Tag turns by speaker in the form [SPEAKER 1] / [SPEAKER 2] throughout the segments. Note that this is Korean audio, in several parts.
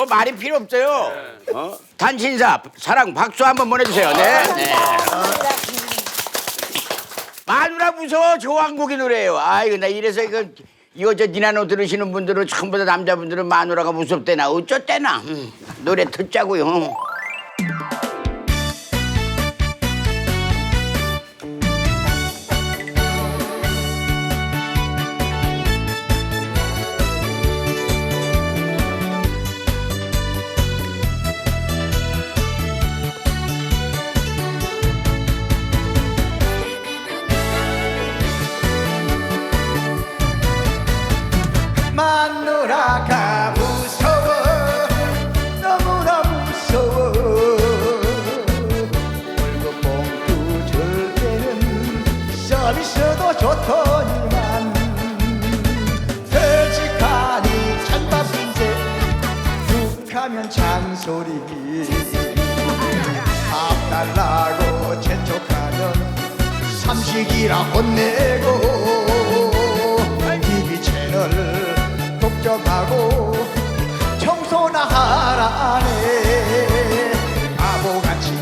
[SPEAKER 1] 뭐 말이 필요 없어요. 어? 단신사 사랑 박수 한번 보내주세요. 네. 네. 마누라 무서워 조한국이 노래예요. 아이고 나 이래서 이거 이거 저 니나노 들으시는 분들은 전부 다 남자분들은 마누라가 무섭대나 어쩌대나 음, 노래 듣자고요.
[SPEAKER 2] 소리. 밥 달라고 재촉하면 삼식이라 혼내고 TV 채널 독점하고 청소나 하라네. 바보같이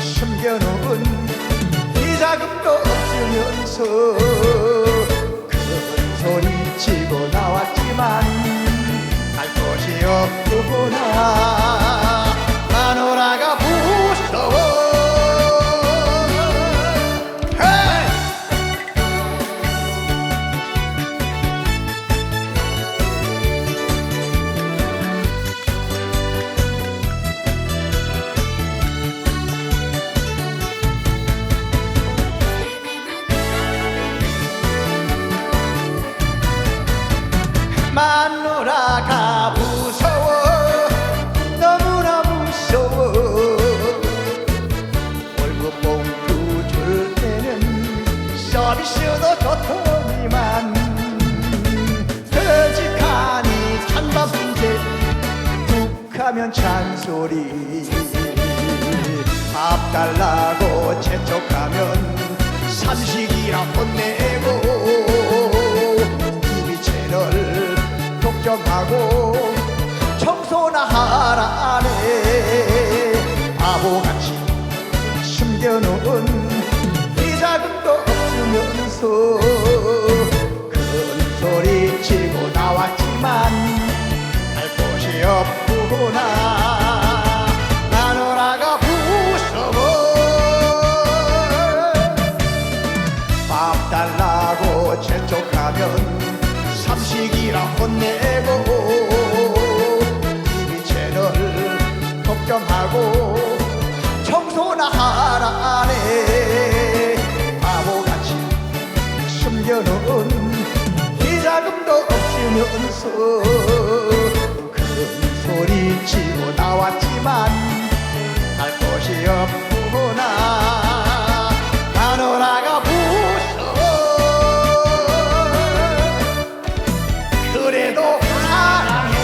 [SPEAKER 2] 숨겨놓은 비자금도 없으면서 큰 소리 치고 나왔지만 없구나 마누라가 무서워! 마누 서비스도 좋더니만 솔직하니 찬밥 문제 툭하면 잔소리. 밥 달라고 재촉하면 삼식이라 혼내고 TV 채널 독점하고 청소나 하라네. 바보같이 숨겨놓은 없으면서 큰 소리 치고 나왔지만 할 곳이 없구나. 마누라가 무서워 밥 달라고 재촉하면 삼식이라 혼내고 TV 채널 독점하고 큰 소리 치고 나왔지만 할 곳이 없구나 마누라가 무서워 그래도 사랑해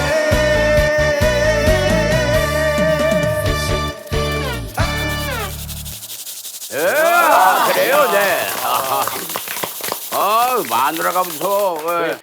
[SPEAKER 1] 예, 네. 아.